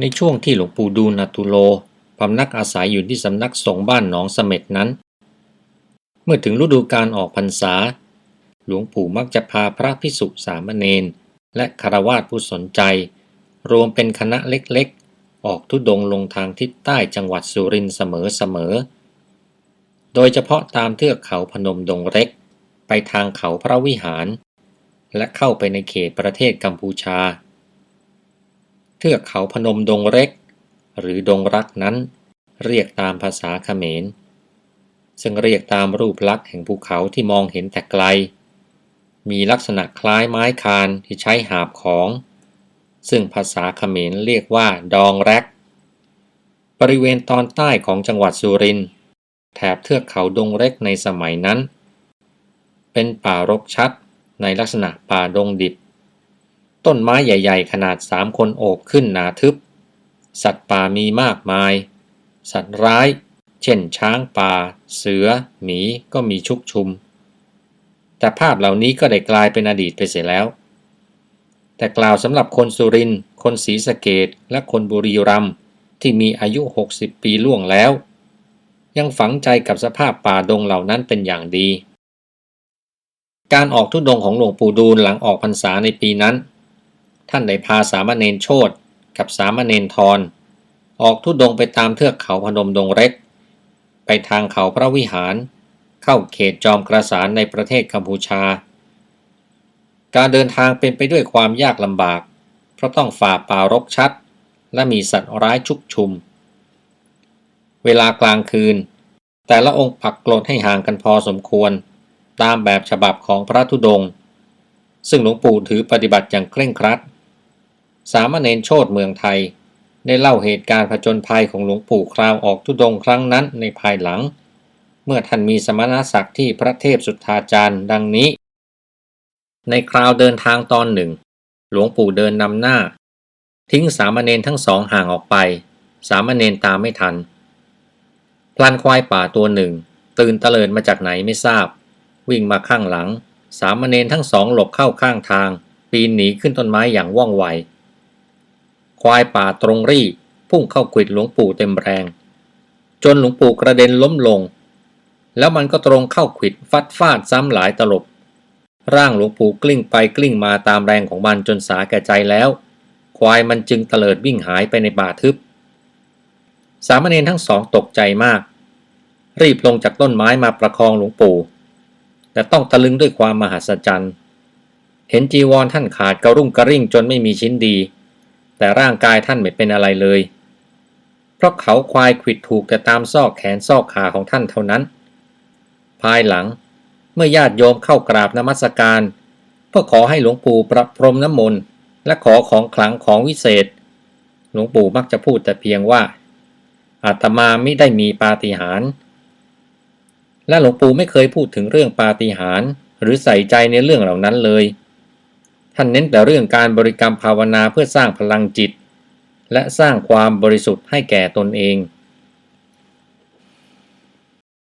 ในช่วงที่หลวงปู่ดูลนาตุโลพำนักอาศัยอยู่ที่สำนักสงฆ์บ้านหนองเสม็ดนั้น เมื่อถึงฤดูการออกพรรษา หลวงปู่มักจะพาพระพิสุสามเณรและคารวาสผู้สนใจ รวมเป็นคณะเล็กๆ ออกทุดงลงทางทิศใต้จังหวัดสุรินทร์เสมอๆ โดยเฉพาะตามเทือกเขาพนมดงเล็ก ไปทางเขาพระวิหาร และเข้าไปในเขตประเทศกัมพูชา เทือกเขาพนมดงเล็ก หรือดงรักนั้น เรียกตามภาษาเขมร ซึ่งเรียกตามรูปลักษณ์แห่งภูเขาที่มองเห็นแต่ไกล มีลักษณะคล้ายไม้คานที่ใช้หาบของ ซึ่งภาษาเขมรเรียกว่าดองแรก บริเวณตอนใต้ของจังหวัดสุรินทร์แถบเทือกเขาดงเล็กในสมัยนั้น เป็นป่ารกชัดในลักษณะป่าดงดิบ ต้นไม้ใหญ่ๆ ขนาดสามคนโอบขึ้นหนาทึบ สัตว์ป่ามีมากมาย สัตว์ร้าย เช่นช้างป่า เสือ หมีก็มีชุกชุม แต่ภาพเหล่านี้ก็ได้กลายเป็นอดีตไปเสียแล้ว แต่กล่าวสำหรับคนสุริน คนศรีสะเกดและคนบุรีรัมย์ที่มีอายุ 60 ปีล่วงแล้ว ยังฝังใจกับสภาพป่าดงเหล่านั้นเป็นอย่างดี การออกทุดงของหลวงปู่ดูลหลังออกพรรษาในปีนั้น ท่านได้พาสามเณรโชตกับสามเณรทรออกทุดงไปตามเทือกเขาพนมดงเล็ก ไปทางเขาพระวิหาร เข้าเขตจอมกระสานในประเทศกัมพูชา การเดินทางเป็นไปด้วยความยากลำบาก เพราะต้องฝ่าป่ารกชัด และมีสัตว์ร้ายชุกชุม เวลากลางคืน แต่ละองค์ปักกลดให้ห่างกันพอสมควร ตามแบบฉบับของพระธุดงค์ซึ่งหลวงปู่ถือปฏิบัติอย่างเคร่งครัด สามเณรโชตเมืองไทย ได้เล่าเหตุการณ์ผจญภัยของหลวงปู่คราวออกธุดงครั้งนั้นในภายหลัง เมื่อท่านมีสมณศักดิ์ที่พระเทพสุทธาจารย์ดังนี้ ในคราวเดินทางตอนหนึ่ง หลวงปู่เดินนำหน้า ทิ้งสามเณรทั้งสองห่างออกไป สามเณรตามไม่ทัน พลันควายป่าตัวหนึ่ง ตื่นเตลิดมาจากไหนไม่ทราบ วิ่งมาข้างหลัง สามเณรทั้งสองหลบเข้าข้างทาง ปีนหนีขึ้นต้นไม้อย่างว่องไว ควายป่าตรงรีพุ่งเข้าขวิดหลวงปู่เต็มแรง จนหลวงปู่กระเด็นล้มลง แล้วมันก็ตรงเข้าขวิดฟัดฟาดซ้ำหลายตลบ ร่างหลวงปู่กลิ้งไปกลิ้งมาตามแรงของมันจนสาแก่ใจแล้ว ควายมันจึงเตลิดวิ่งหายไปในป่าทึบ สามเณรทั้งสองตกใจมาก รีบลงจากต้นไม้มาประคองหลวงปู่แต่ต้องตะลึงด้วยความมหัศจรรย์ เห็นจีวรท่านขาดกระรุ่งกระริ่งจนไม่มีชิ้นดี แต่ร่างกายท่านไม่เป็นอะไรเลย เพราะเขาควายขิดถูกแต่ตามซอกแขนซอกขาของท่านเท่านั้น ภายหลังเมื่อญาติโยมเข้ากราบนมัสการเพื่อขอให้หลวงปู่ประพรมน้ำมนต์และขอของขลังของวิเศษ หลวงปู่มักจะพูดแต่เพียงว่า อาตมาไม่ได้มีปาฏิหาริย์และหลวงปู่ไม่เคยพูดถึงเรื่องปาฏิหาริย์หรือใส่ใจในเรื่องเหล่านั้นเลย ท่านเน้นแต่เรื่องการบริกรรมภาวนาเพื่อสร้างพลังจิต และสร้างความบริสุทธิ์ให้แก่ตนเอง